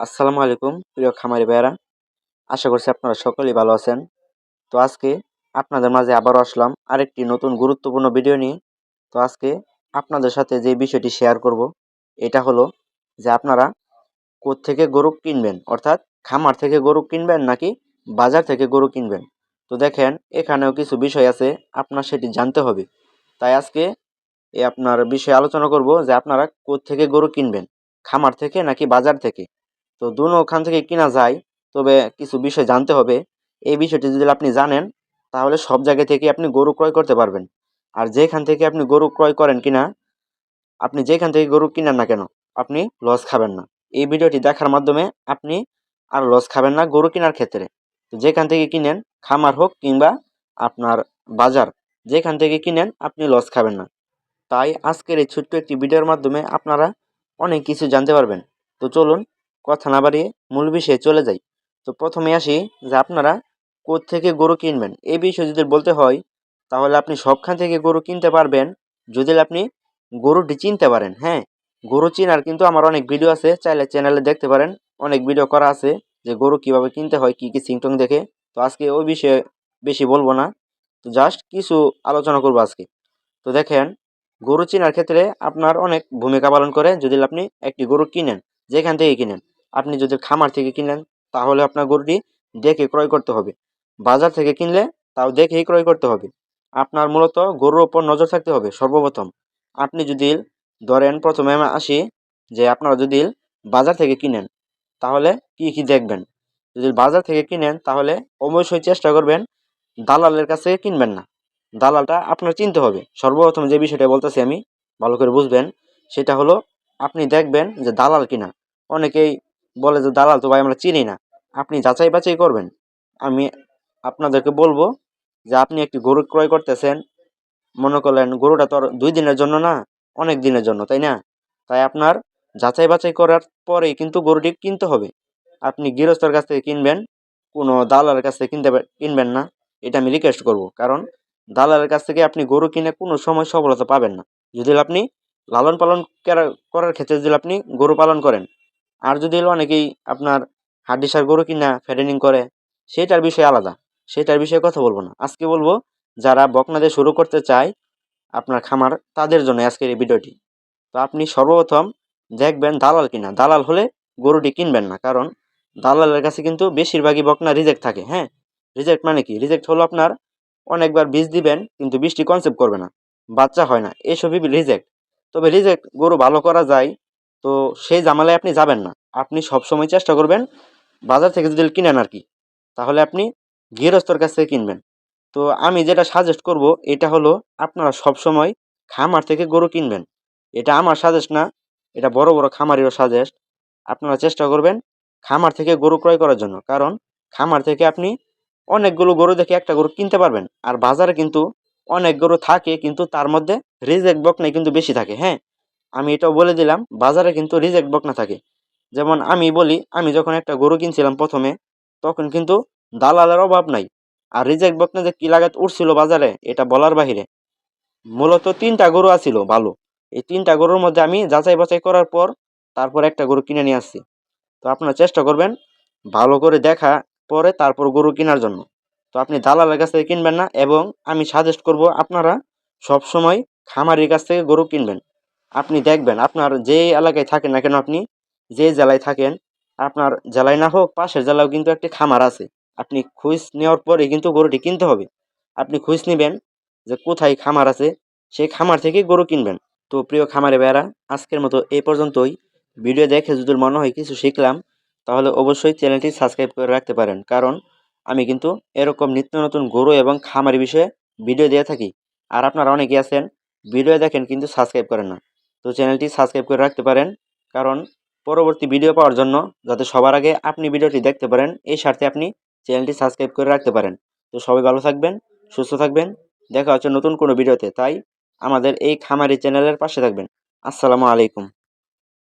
আসসালামু আলাইকুম, প্রিয় খামারি ভাইয়েরা। আশা করছি আপনারা সকলেই ভালো আছেন। তো আজকে আপনাদের মাঝে আবারও আসলাম আরেকটি নতুন গুরুত্বপূর্ণ ভিডিও নিয়ে। তো আজকে আপনাদের সাথে যে বিষয়টি শেয়ার করব, এটা হলো যে আপনারা থেকে গরু কিনবেন? অর্থাৎ খামার থেকে গরু কিনবেন নাকি বাজার থেকে গরু কিনবেন? তো দেখেন, এখানেও কিছু বিষয় আছে, আপনার সেটি জানতে হবে। তাই আজকে এ আপনার বিষয়ে আলোচনা করব যে আপনারা থেকে গরু কিনবেন? খামার থেকে নাকি বাজার থেকে? তো দুনো ওখান থেকে কিনা যায়, তবে কিছু বিষয় জানতে হবে। এই বিষয়টি যদি আপনি জানেন, তাহলে সব জায়গা থেকে আপনি গরু ক্রয় করতে পারবেন। আর যেখান থেকে আপনি গরু ক্রয় করেন কিনা, আপনি যেখান থেকে গরু কিনেন না কেন, আপনি লস খাবেন না। এই ভিডিওটি দেখার মাধ্যমে আপনি আর লস খাবেন না গরু কেনার ক্ষেত্রে। তো যেখান থেকে কিনেন, খামার হোক কিংবা আপনার বাজার, যেখান থেকে কিনেন, আপনি লস খাবেন না। তাই আজকের এই ছোট্ট একটি ভিডিওর মাধ্যমে আপনারা অনেক কিছু জানতে পারবেন। তো চলুন কথা না বাড়িয়ে মূল বিষয়ে চলে যাই। তো প্রথমে আসি যে আপনারা থেকে গরু কিনবেন? এই বিষয়ে যদি বলতে হয়, তাহলে আপনি সবখান থেকে গরু কিনতে পারবেন যদি আপনি গরুটি চিনতে পারেন। হ্যাঁ গরু চিনার কিন্তু আমার অনেক ভিডিও আছে, চাইলে চ্যানেলে দেখতে পারেন। অনেক ভিডিও করা আছে যে গরু কীভাবে কিনতে হয়, কি কি সিমটম দেখে। তো আজকে ওই বিষয়ে বেশি বলব না। তো জাস্ট কিছু আলোচনা করব আজকে। তো দেখেন, গরু চিনার ক্ষেত্রে আপনার অনেক ভূমিকা পালন করে যদি আপনি একটি গরু কিনেন, যেখান থেকে কিনেন। আপনি যদি খামার থেকে কিনেন, তাহলে আপনার গরুটি দেখে ক্রয় করতে হবে। বাজার থেকে কিনলে তাও দেখেই ক্রয় করতে হবে। আপনার মূলত গরুর ওপর নজর থাকতে হবে সর্বপ্রথম। আপনি যদি ধরেন প্রথমে আমি আসি যে আপনারা যদি বাজার থেকে কিনেন, তাহলে কি কি দেখবেন? যদি বাজার থেকে কিনেন, তাহলে অবশ্যই চেষ্টা করবেন দালালের কাছে কিনবেন না। দালালটা আপনার চিনতে হবে। সর্বপ্রথম যে বিষয়টা বলতেছি আমি, ভালো করে বুঝবেন, সেটা হলো আপনি দেখবেন যে দালাল কিনা। অনেকেই বলে যে, দালাল, তো ভাই আমরা চিনি না। আপনি যাচাই বাছাই করবেন। আমি আপনাদেরকে বলব যে, আপনি একটি গরু ক্রয় করতেছেন, মনে করলেন গরুটা তো আর দুই দিনের জন্য না, অনেক দিনের জন্য, তাই না? তাই আপনার যাচাই বাছাই করার পরেই কিন্তু গরুটি কিনতে হবে। আপনি গৃহস্থর কাছ থেকে কিনবেন, কোনো দালালের কাছ থেকে কিনতে কিনবেন না, এটা আমি রিকোয়েস্ট করব। কারণ দালালের কাছ থেকে আপনি গরু কিনে কোনো সময় সফলতা পাবেন না। যদি আপনি লালন পালন করার ক্ষেত্রে যদি আপনি গরু পালন করেন আর যদি অনেকেই আপনার হাড্ডিসার গরু কিনা ফ্যাটেনিং করে, সেটার বিষয় আলাদা। সেটার বিষয়ে কথা বলব না। আজকে বলব, যারা বকনাদের শুরু করতে চায় আপনার খামার, তাদের জন্য আজকের এই ভিডিওটি। তো আপনি সর্বপ্রথম দেখবেন দালাল কিনা। দালাল হলে গরুটি কিনবেন না। কারণ দালালের কাছে কিন্তু বেশিরভাগই বকনা রিজেক্ট থাকে। হ্যাঁ রিজেক্ট মানে কি? রিজেক্ট হলো আপনার অনেকবার বীজ দিবেন, কিন্তু বৃষ্টি কনসেপ্ট করবে না। বাচ্চা হয় না। এসবই রিজেক্ট। তবে রিজেক্ট গরু ভালো করা যায় তো সেই জামালায় আপনি যাবেন না। আপনি সবসময় চেষ্টা করবেন বাজার থেকে যদি কিনেন আর কি তাহলে আপনি গৃহস্থর কাছ থেকে কিনবেন। তো আমি যেটা সাজেস্ট করব, এটা হলো আপনারা সবসময় খামার থেকে গরু কিনবেন। এটা আমার সাজেস্ট না, এটা বড় বড় খামারেরও সাজেস্ট আপনারা চেষ্টা করবেন খামার থেকে গরু ক্রয় করার জন্য। কারণ খামার থেকে আপনি অনেকগুলো গরু দেখে একটা গরু কিনতে পারবেন। আর বাজারে কিন্তু অনেক গরু থাকে, কিন্তু তার মধ্যে রিজেক্ট বকনাই কিন্তু বেশি থাকে হ্যাঁ? আমি এটাও বলে দিলাম, বাজারে কিন্তু রিজেক্ট বকনা থাকে। যেমন আমি বলি, আমি যখন একটা গরু কিনছিলাম প্রথমে, তখন কিন্তু দালালের অভাব নাই। আর রিজেক্ট বকনা যে কী লাগাত উঠছিল বাজারে, এটা বলার বাহিরে। মূলত তিনটা গরু আছিল ভালো। এই তিনটা গরুর মধ্যে আমি যাচাই বাছাই করার পর, তারপর একটা গরু কিনে নিয়ে আসছি। তো আপনারা চেষ্টা করবেন ভালো করে দেখা, পরে তারপর গরু কেনার জন্য। তো আপনি দালালের কাছ থেকে কিনবেন না, এবং আমি সাজেস্ট করব আপনারা সব সময় খামারির কাছ থেকে গরু কিনবেন। আপনি দেখবেন, আপনার যে এলাকায় থাকেন না কেন আপনি, যে জেলায় থাকেন, আপনার জেলায় না হোক, পাশের জেলাও কিন্তু একটি খামার আছে। আপনি খুঁজ নেওয়ার পরে কিন্তু গরুটি কিনতে হবে। আপনি খুঁজ নেবেন যে কোথায় খামার আছে সেই খামার থেকে গরু কিনবেন। তো প্রিয় খামারে বেড়া আজকের মতো এই পর্যন্তই। ভিডিও দেখে যদি মনে হয় কিছু শিখলাম, তাহলে অবশ্যই চ্যানেলটি সাবস্ক্রাইব করে রাখতে পারেন। কারণ আমি কিন্তু এরকম নিত্য নতুন গরু এবং খামারি বিষয়ে ভিডিও দিয়ে থাকি। আর আপনারা অনেকে আছেন, ভিডিও দেখেন কিন্তু সাবস্ক্রাইব করেন না। তো চ্যানেলটি সাবস্ক্রাইব করে রাখতে পারেন। কারণ পরবর্তী ভিডিও পাওয়ার জন্য যাতে সবার আগে আপনি ভিডিওটি দেখতে পারেন, এই স্বার্থে আপনি চ্যানেলটি সাবস্ক্রাইব করে রাখতে পারেন। তো সবাই ভালো থাকবেন, সুস্থ থাকবেন, দেখা হচ্ছে নতুন কোনো ভিডিওতে। তাই আমাদের এই খামারি চ্যানেলের পাশে থাকবেন। আসসালামু আলাইকুম।